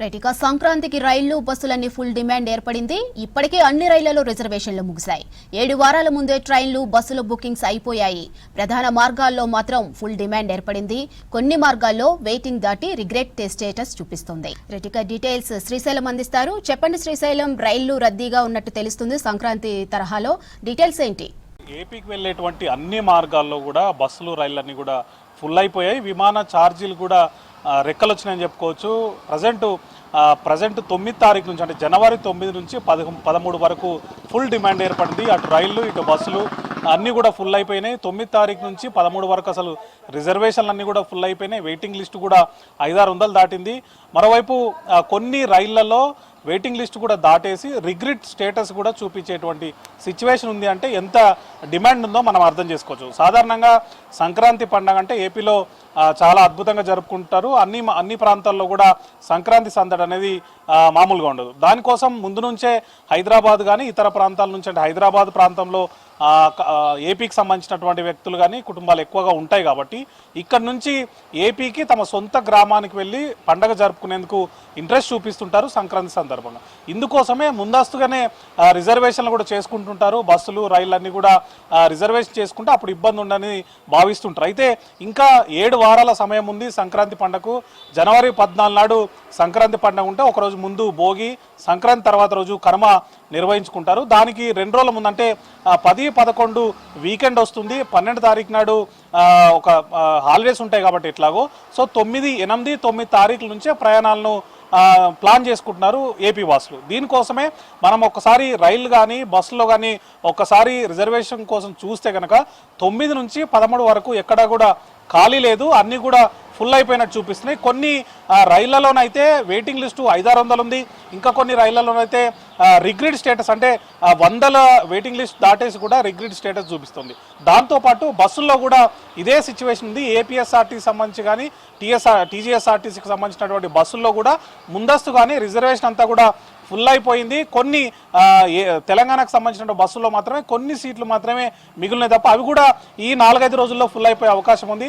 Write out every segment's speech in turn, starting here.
Right ఇక సంక్రాంతికి రైళ్ళు బస్సులన్నీ ఫుల్ డిమాండ్ ఏర్పడింది. ఇప్పటికే అన్ని రైళ్ళలో రిజర్వేషన్లు ముగిశాయి. ఏడు వారాల ముందే ట్రైన్లు బస్సుల బుకింగ్స్ అయిపోయాయి. ప్రధాన మార్గాల్లో మాత్రం ఫుల్ డిమాండ్ ఏర్పడింది. కొన్ని మార్గాల్లో వెయిటింగ్ దాటి రిగ్రెట్ స్టేటస్ చూపిస్తుంది. రైట్ ఇక డీటెయిల్స్ శ్రీశైలం అందిస్తారు. చెప్పండి శ్రీశైలం రైళ్ళు రద్దీగా ఉన్నట్టు తెలుస్తుంది సంక్రాంతి తరహాలో. డీటెయిల్స్ ఏంటి? ఏపీకి వెళ్ళేటువంటి అన్ని మార్గాల్లో కూడా బస్సులు రైళ్ళన్నీ కూడా ఫుల్ అయిపోయాయి. విమాన ఛార్జీలు కూడా రెక్కలు వచ్చినాయని చెప్పుకోవచ్చు. ప్రజెంటు ప్రజెంట్ తొమ్మిది తారీఖు నుంచి అంటే జనవరి తొమ్మిది నుంచి పదకొ పదమూడు వరకు ఫుల్ డిమాండ్ ఏర్పడింది. అటు రైళ్ళు ఇటు బస్సులు అన్నీ కూడా ఫుల్ అయిపోయినాయి. తొమ్మిది తారీఖు నుంచి పదమూడు వరకు అసలు రిజర్వేషన్లు అన్నీ కూడా ఫుల్ అయిపోయినాయి. వెయిటింగ్ లిస్ట్ కూడా ఐదారు వందలు దాటింది. మరోవైపు కొన్ని రైళ్ళలో వెయిటింగ్ లిస్ట్ కూడా దాటేసి రిగ్రిట్ స్టేటస్ కూడా చూపించేటువంటి సిచ్యువేషన్ ఉంది అంటే ఎంత డిమాండ్ ఉందో మనం అర్థం చేసుకోవచ్చు. సాధారణంగా సంక్రాంతి పండగ అంటే ఏపీలో చాలా అద్భుతంగా జరుపుకుంటారు. అన్ని అన్ని ప్రాంతాల్లో కూడా సంక్రాంతి సందడి అనేది మామూలుగా ఉండదు. దానికోసం ముందు నుంచే హైదరాబాద్ కానీ ఇతర ప్రాంతాల నుంచి అంటే హైదరాబాద్ ప్రాంతంలో ఏపీకి సంబంధించినటువంటి వ్యక్తులు కానీ కుటుంబాలు ఎక్కువగా ఉంటాయి కాబట్టి ఇక్కడ నుంచి ఏపీకి తమ సొంత గ్రామానికి వెళ్ళి పండగ జరుపుకునేందుకు ఇంట్రెస్ట్ చూపిస్తుంటారు సంక్రాంతి సందర్భంగా. ఇందుకోసమే ముందస్తుగానే రిజర్వేషన్లు కూడా చేసుకుంటుంటారు. బస్సులు రైళ్ళు అన్నీ కూడా రిజర్వేషన్ చేసుకుంటే అప్పుడు ఇబ్బంది ఉండని భావిస్తుంటారు. అయితే ఇంకా ఏడు వారాల సమయం ఉంది సంక్రాంతి పండగకు. జనవరి పద్నాలుగు నాడు సంక్రాంతి పండుగ ఉంటే ఒకరోజు ముందు భోగి సంక్రాంతి తర్వాత రోజు కర్మ నిర్వహించుకుంటారు. దానికి రెండు రోజుల ముందంటే పది పదకొండు వీకెండ్ వస్తుంది. పన్నెండు తారీఖు నాడు ఒక హాలిడేస్ ఉంటాయి కాబట్టి ఎట్లాగో. సో తొమ్మిది ఎనిమిది తొమ్మిది తారీఖుల నుంచే ప్రయాణాలను ప్లాన్ చేసుకుంటున్నారు ఏపీ వాసులు. దీనికోసమే మనం ఒక్కసారి రైలు కానీ బస్సులో కానీ ఒక్కసారి రిజర్వేషన్ కోసం చూస్తే కనుక తొమ్మిది నుంచి పదమూడు వరకు ఎక్కడా కూడా ఖాళీ లేదు. అన్నీ కూడా ఫుల్ అయిపోయినట్టు చూపిస్తున్నాయి. కొన్ని రైళ్ళలోనైతే వెయిటింగ్ లిస్టు ఐదారు వందలు ఉంది ఇంకా కొన్ని రైళ్ళలోనైతే రిగ్రిడ్ స్టేటస్ అంటే వందల వెయిటింగ్ లిస్ట్ దాటేసి కూడా రిగ్రిడ్ స్టేటస్ చూపిస్తుంది. దాంతోపాటు బస్సుల్లో కూడా ఇదే సిచ్యువేషన్ ఉంది. ఏపీఎస్ఆర్టీకి సంబంధించి కానీ టీఎస్ఆర్ టీజీఎస్ఆర్టీసీకి సంబంధించినటువంటి బస్సుల్లో కూడా ముందస్తు కానీ రిజర్వేషన్ అంతా కూడా ఫుల్ అయిపోయింది. కొన్ని ఏ- తెలంగాణకు సంబంధించిన బస్సుల్లో మాత్రమే కొన్ని సీట్లు మాత్రమే మిగిలినాయి తప్ప అవి కూడా ఈ నాలుగైదు రోజుల్లో ఫుల్ అయిపోయే అవకాశం ఉంది.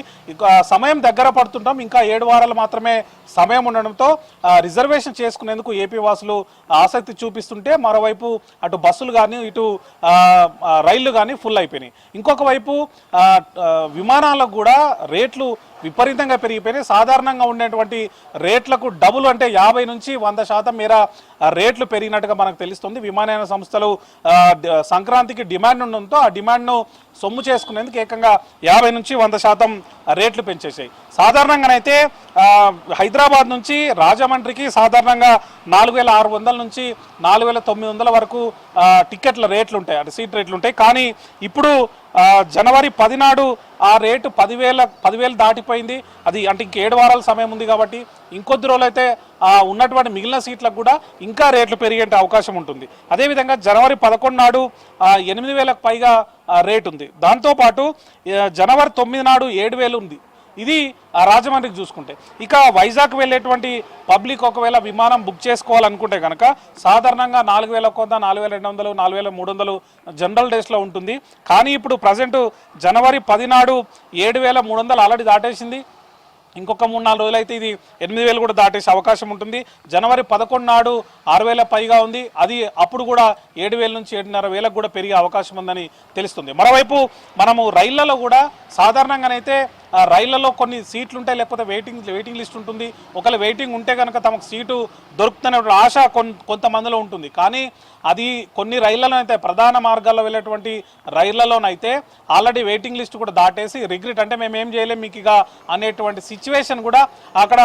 సమయం దగ్గర పడుతుంటాం. ఇంకా ఏడు వారాలు మాత్రమే సమయం ఉండడంతో రిజర్వేషన్ చేసుకునేందుకు ఏపీ వాసులు ఆసక్తి చూపిస్తుంటే మరోవైపు అటు బస్సులు కానీ ఇటు రైళ్ళు కానీ ఫుల్ అయిపోయినాయి. ఇంకొక వైపు విమానాలకు కూడా రేట్లు విపరీతంగా పెరిగిపోయినాయి. సాధారణంగా ఉండేటువంటి రేట్లకు డబుల్ అంటే యాభై నుంచి వంద శాతం మేర రేట్లు పెరిగినట్టుగా మనకు తెలుస్తుంది. విమానయాన సంస్థలు సంక్రాంతికి డిమాండ్ ఉండడంతో ఆ డిమాండ్ను సొమ్ము చేసుకునేందుకు ఏకంగా యాభై నుంచి వంద శాతం రేట్లు పెంచేసాయి సాధారణంగానైతే హైదరాబాద్ నుంచి రాజమండ్రికి సాధారణంగా నాలుగు వేల ఆరు వందల నుంచి నాలుగు వేల తొమ్మిది వందల వరకు టికెట్ల రేట్లు ఉంటాయి. అంటే సీట్ రేట్లు ఉంటాయి. కానీ ఇప్పుడు జనవరి పది నాడు ఆ రేటు పదివేల పదివేలు దాటిపోయింది. అది అంటే ఇంక ఏడు వారాల సమయం ఉంది కాబట్టి ఇంకొద్ది రోజులు అయితే ఆ ఉన్నటువంటి మిగిలిన సీట్లకు కూడా ఇంకా రేట్లు పెరిగే అవకాశం ఉంటుంది. అదేవిధంగా జనవరి పదకొండు నాడు ఎనిమిది వేలకు పైగా రేటు ఉంది. దాంతోపాటు జనవరి తొమ్మిది నాడు ఏడు వేలు ఉంది. ఇది రాజమండ్రికి చూసుకుంటే. ఇక వైజాగ్ వెళ్ళేటువంటి పబ్లిక్ ఒకవేళ విమానం బుక్ చేసుకోవాలనుకుంటే కనుక సాధారణంగా నాలుగు వేల కొంత నాలుగు వేల రెండు వందలు నాలుగు వేల మూడు వందలు జనరల్ డేస్లో ఉంటుంది. కానీ ఇప్పుడు ప్రజెంట్ జనవరి పదినాడు ఏడు వేల మూడు వందలు ఆల్రెడీ దాటేసింది. ఇంకొక మూడు నాలుగు రోజులు అయితే ఇది ఎనిమిది వేలు కూడా దాటేసే అవకాశం ఉంటుంది. జనవరి పదకొండు నాడు ఆరు వేల పైగా ఉంది. అది అప్పుడు కూడా ఏడు వేల నుంచి ఏడున్నర వేలకు కూడా పెరిగే అవకాశం ఉందని తెలుస్తుంది. మరోవైపు మనము రైళ్ళలో కూడా సాధారణంగానైతే రైళ్ళలో కొన్ని సీట్లు ఉంటాయి లేకపోతే వెయిటింగ్ వెయిటింగ్ లిస్ట్ ఉంటుంది. ఒకవేళ వెయిటింగ్ ఉంటే కనుక తమకు సీటు దొరుకుతున్న ఆశ కొంతమందిలో ఉంటుంది. కానీ అది కొన్ని రైళ్ళలో అయితే ప్రధాన మార్గాల్లో వెళ్ళేటువంటి రైళ్ళలోనైతే ఆల్రెడీ వెయిటింగ్ లిస్ట్ కూడా దాటేసి రిగ్రెట్ అంటే మేము ఏం చేయలేము మీకు ఇక అనేటువంటి సిచ్యువేషన్ కూడా అక్కడ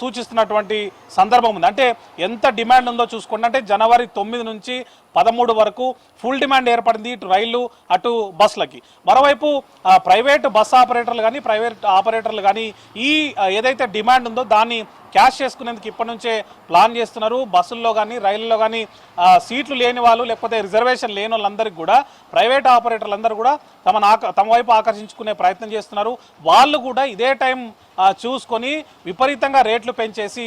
సూచిస్తున్నటువంటి సందర్భం ఉంది. అంటే ఎంత డిమాండ్ ఉందో చూసుకోండి. అంటే జనవరి తొమ్మిది నుంచి పదమూడు వరకు ఫుల్ డిమాండ్ ఏర్పడింది ఇటు రైళ్ళు అటు బస్సులకి. మరోవైపు ప్రైవేటు ప్రైవేట్ బస్ ఆపరేటర్లు కానీ ప్రైవేట్ ఆపరేటర్లు కానీ ఈ ఏదైతే డిమాండ్ ఉందో దాన్ని క్యాష్ చేసుకునేందుకు ఇప్పటి నుంచే ప్లాన్ చేస్తున్నారు. బస్సుల్లో కానీ రైళ్ళలో కానీ సీట్లు లేని వాళ్ళు లేకపోతే రిజర్వేషన్ లేని వాళ్ళందరికీ కూడా ప్రైవేట్ ఆపరేటర్లు అందరూ కూడా తమ ఆక తమ వైపు ఆకర్షించుకునే ప్రయత్నం చేస్తున్నారు. వాళ్ళు కూడా ఇదే టైం చూసుకొని విపరీతంగా రేట్లు పెంచేసి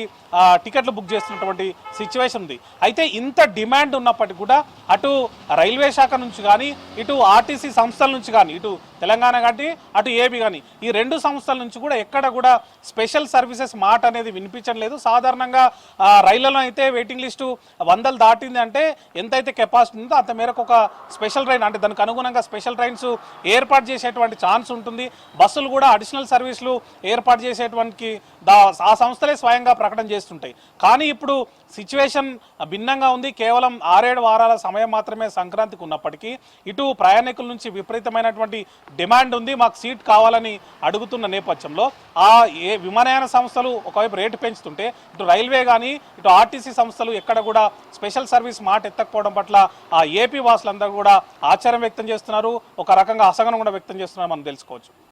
టికెట్లు బుక్ చేస్తున్నటువంటి సిచ్యువేషన్ ఉంది. అయితే ఇంత డిమాండ్ ఉన్నప్పటికీ కూడా అటు రైల్వే శాఖ నుంచి కానీ ఇటు ఆర్టీసీ సంస్థల నుంచి కానీ ఇటు తెలంగాణ కానీ అటు ఏబీ కానీ ఈ రెండు సంస్థల నుంచి కూడా ఎక్కడ కూడా స్పెషల్ సర్వీసెస్ మాట అనేది వినిపించడం లేదు. సాధారణంగా రైళ్ళలో అయితే వెయిటింగ్ లిస్టు వందలు దాటింది అంటే ఎంతైతే కెపాసిటీ ఉందో అంత మేరకు ఒక స్పెషల్ ట్రైన్ అంటే దానికి అనుగుణంగా స్పెషల్ ట్రైన్స్ ఏర్పాటు చేసేటువంటి ఛాన్స్ ఉంటుంది. బస్సులు కూడా అడిషనల్ సర్వీసులు ఏర్పాటు చేసేటువంటి దా ఆ సంస్థలే స్వయంగా ప్రకటన చేస్తుంటాయి. కానీ ఇప్పుడు సిచ్యువేషన్ భిన్నంగా ఉంది. కేవలం ఆరేడు వారాల సమయం మాత్రమే సంక్రాంతికి ఉన్నప్పటికీ ఇటు ప్రయాణికుల నుంచి విపరీతమైనటువంటి డిమాండ్ ఉంది. మాకు సీట్ కావాలని అడుగుతున్న నేపథ్యంలో ఆ ఏ విమానయాన సంస్థలు ఒకవైపు రేటు పెంచుతుంటే ఇటు రైల్వే కానీ ఇటు ఆర్టీసీ సంస్థలు ఎక్కడ కూడా స్పెషల్ సర్వీస్ మాట ఎత్తకపోవడం పట్ల ఆ ఏపీ వాసులందరూ కూడా ఆశ్చర్యం వ్యక్తం చేస్తున్నారు. ఒక రకంగా అసహనం కూడా వ్యక్తం చేస్తున్నారు మనం తెలుసుకోవచ్చు.